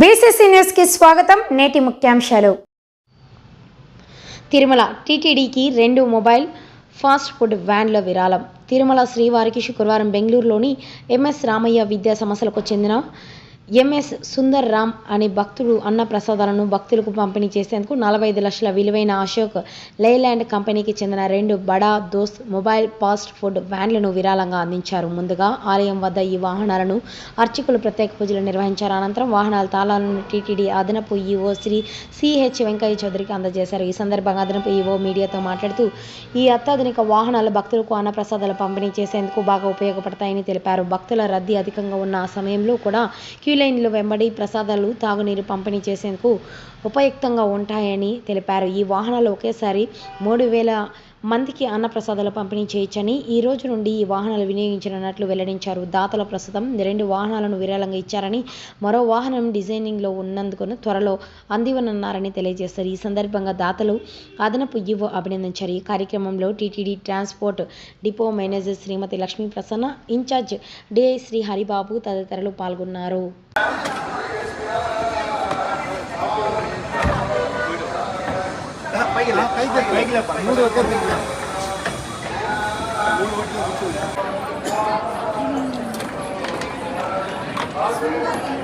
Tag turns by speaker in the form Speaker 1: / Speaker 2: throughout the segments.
Speaker 1: BCC న్యూస్కి స్వాగతం. నేటి ముఖ్యాంశాలు. తిరుమల టీటీడీకి రెండు మొబైల్ ఫాస్ట్ ఫుడ్ వ్యాన్ల విరాళం. తిరుమల శ్రీవారికి శుక్రవారం బెంగళూరులోని ఎంఎస్ రామయ్య విద్యా సంస్థలకు చెందిన ఎంఎస్ సుందర్ రామ్ అనే భక్తుడు అన్న ప్రసాదాలను భక్తులకు పంపిణీ చేసేందుకు నలభై ఐదు లక్షల విలువైన అశోక్ లేల్యాండ్ కంపెనీకి చెందిన రెండు బడా దోస్త్ మొబైల్ ఫాస్ట్ ఫుడ్ వ్యాన్లను విరాళంగా అందించారు. ముందుగా ఆలయం వద్ద ఈ వాహనాలను అర్చకులు ప్రత్యేక పూజలు నిర్వహించారు. అనంతరం వాహనాల తాళాలను టీటీడీ అదనపు ఈఓ శ్రీ సిహెచ్ వెంకయ్య చౌదరికి అందజేశారు. ఈ సందర్భంగా అదనపు ఈవో మీడియాతో మాట్లాడుతూ ఈ అత్యాధునిక వాహనాలు భక్తులకు అన్న ప్రసాదాలు పంపిణీ చేసేందుకు బాగా ఉపయోగపడతాయని తెలిపారు. భక్తుల రద్దీ అధికంగా ఉన్న సమయంలో కూడా క్యూ క్యూలైన్లు వెంబడి ప్రసాదాలు తాగునీరు పంపిణీ చేసేందుకు ఉపయుక్తంగా ఉంటాయని తెలిపారు. ఈ వాహనాలు ఒకేసారి మూడు వేల మందికి అన్నప్రసాదాలు పంపిణీ చేయొచ్చని ఈ రోజు నుండి ఈ వాహనాలు వినియోగించనున్నట్లు వెల్లడించారు. దాతల ప్రస్తుతం రెండు వాహనాలను విరాళంగా ఇచ్చారని మరో వాహనం డిజైనింగ్లో ఉన్నందుకు త్వరలో అందివనున్నారని తెలియజేశారు. ఈ సందర్భంగా దాతలు అదనపు ఈవో అభినందించారు. ఈ కార్యక్రమంలో TTD transport depot manager Srimati Lakshmi Prasanna incharge DI Shri Haribabu తదితరులు పాల్గొన్నారు.
Speaker 2: Thank you.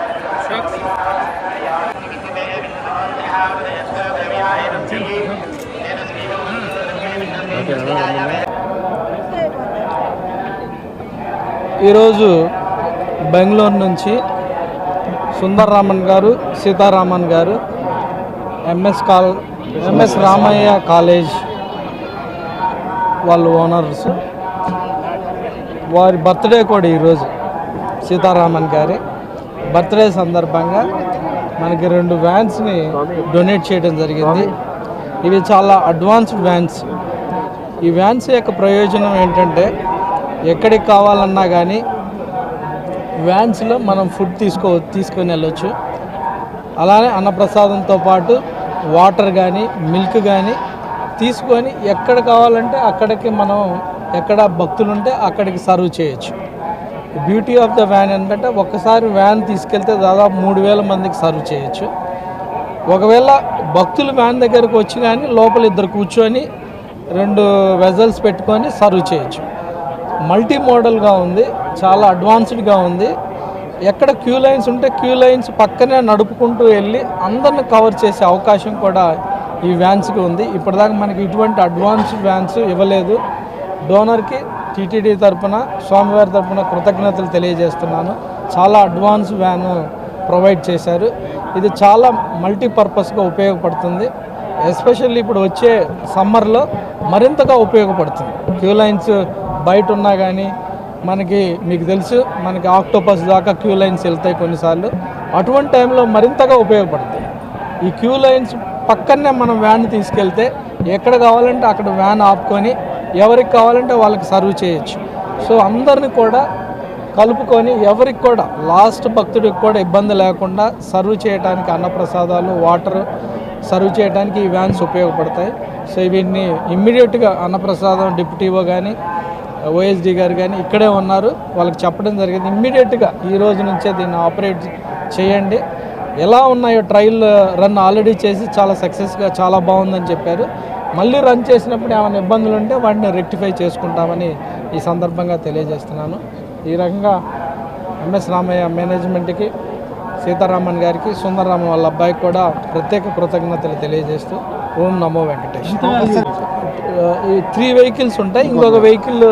Speaker 3: ఈరోజు బెంగళూరు నుంచి సుందర్రామన్ గారు సీతారామన్ గారు ఎంఎస్ కాల్ ఎంఎస్ రామయ్య కాలేజ్ వాళ్ళు ఓనర్స్. వారి బర్త్డే కూడా ఈరోజు సీతారామన్ గారి. బర్త్డే సందర్భంగా మనకి రెండు వ్యాన్స్ని డొనేట్ చేయడం జరిగింది. ఇవి చాలా అడ్వాన్స్డ్ వ్యాన్స్. ఈ వ్యాన్స్ యొక్క ప్రయోజనం ఏంటంటే ఎక్కడికి కావాలన్నా కానీ వ్యాన్స్లో మనం ఫుడ్ తీసుకో తీసుకొని వెళ్ళొచ్చు. అలానే అన్నప్రసాదంతో పాటు వాటర్ కానీ మిల్క్ కానీ తీసుకొని ఎక్కడ కావాలంటే అక్కడికి మనం ఎక్కడ భక్తులు ఉంటే అక్కడికి సర్వ్ చేయొచ్చు. బ్యూటీ ఆఫ్ ద వ్యాన్ ఏంటంటే ఒక్కసారి వ్యాన్ తీసుకెళ్తే దాదాపు మూడు వేల మందికి సర్వ్ చేయొచ్చు. ఒకవేళ భక్తులు వ్యాన్ దగ్గరకు వచ్చి కానీ లోపల ఇద్దరు కూర్చొని రెండు వెజల్స్ పెట్టుకొని సర్వ్ చేయొచ్చు. మల్టీ మోడల్గా ఉంది చాలా అడ్వాన్స్డ్గా ఉంది. ఎక్కడ క్యూ లైన్స్ ఉంటే క్యూ లైన్స్ పక్కనే నడుపుకుంటూ వెళ్ళి అందరిని కవర్ చేసే అవకాశం కూడా ఈ వ్యాన్స్కి ఉంది. ఇప్పటిదాకా మనకి ఇటువంటి అడ్వాన్స్డ్ వ్యాన్స్ ఇవ్వలేదు. డోనర్కి టీటీడీ తరపున స్వామివారి తరపున కృతజ్ఞతలు తెలియజేస్తున్నాను. చాలా అడ్వాన్స్ వ్యాన్ ప్రొవైడ్ చేశారు. ఇది చాలా మల్టీపర్పస్గా ఉపయోగపడుతుంది. ఎస్పెషల్లీ ఇప్పుడు వచ్చే సమ్మర్లో మరింతగా ఉపయోగపడుతుంది. క్యూ లైన్స్ బయట ఉన్నా కానీ మనకి మీకు తెలుసు మనకి ఆక్టోపస్ దాకా క్యూ లైన్స్ వెళ్తాయి కొన్నిసార్లు. అటువంటి టైంలో మరింతగా ఉపయోగపడతాయి. ఈ క్యూ లైన్స్ పక్కనే మనం వ్యాన్ తీసుకెళ్తే ఎక్కడ కావాలంటే అక్కడ వ్యాన్ ఆపుకొని ఎవరికి కావాలంటే వాళ్ళకి సర్వ్ చేయొచ్చు. సో అందరిని కూడా కలుపుకొని ఎవరికి కూడా లాస్ట్ భక్తుడికి కూడా ఇబ్బంది లేకుండా సర్వ్ చేయడానికి అన్నప్రసాదాలు వాటర్ సర్వ్ చేయడానికి ఈ వ్యాన్స్ ఉపయోగపడతాయి. సో వీటిని ఇమ్మీడియట్గా అన్నప్రసాదం డిప్యూటీవో కానీ ఓఎస్డి గారు కానీ ఇక్కడే ఉన్నారు. వాళ్ళకి చెప్పడం జరిగింది. ఇమ్మీడియట్గా ఈ రోజు నుంచే దీన్ని ఆపరేట్ చేయండి. ఎలా ఉన్నాయో ట్రయల్ రన్ ఆల్రెడీ చేసి చాలా సక్సెస్గా చాలా బాగుందని చెప్పారు. మళ్ళీ రన్ చేసినప్పుడు ఏమైనా ఇబ్బందులు ఉంటే వాటిని రెక్టిఫై చేసుకుంటామని ఈ సందర్భంగా తెలియజేస్తున్నాను. ఈ రకంగా ఎంఎస్ రామయ్య మేనేజ్మెంట్కి సీతారామన్ గారికి సుందరరామన్ వాళ్ళ అబ్బాయికి కూడా ప్రత్యేక కృతజ్ఞతలు తెలియజేస్తూ ఓం నమో వెంకటేష్ త్రీ వెహికల్స్ ఉంటాయి. ఇంకొక వెహికల్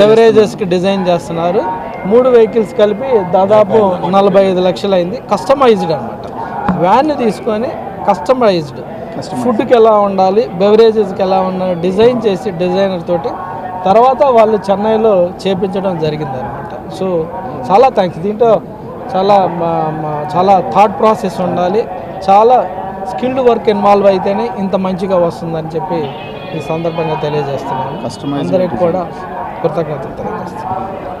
Speaker 4: బెవరేజెస్కి డిజైన్
Speaker 3: చేస్తున్నారు. మూడు వెహికల్స్ కలిపి దాదాపు నలభై ఐదు లక్షలు అయింది కస్టమైజ్డ్ అనమాట వ్యాన్ తీసుకొని కస్టమైజ్డ్ ఫుడ్కి ఎలా ఉండాలి బెవరేజెస్కి ఎలా ఉండాలి డిజైన్ చేసి డిజైనర్ తోటి. తర్వాత వాళ్ళు చెన్నైలో చేపించడం జరిగింది అనమాట సో చాలా థ్యాంక్స్ దీంట్లో చాలా చాలా థాట్ ప్రాసెస్ ఉండాలి. చాలా స్కిల్డ్ వర్క్ ఇన్వాల్వ్ అయితేనే ఇంత మంచిగా వస్తుందని చెప్పి ఈ సందర్భంగా తెలియజేస్తున్నాను. అందరికి కూడా కృతజ్ఞతలు తెలియజేస్తున్నాను.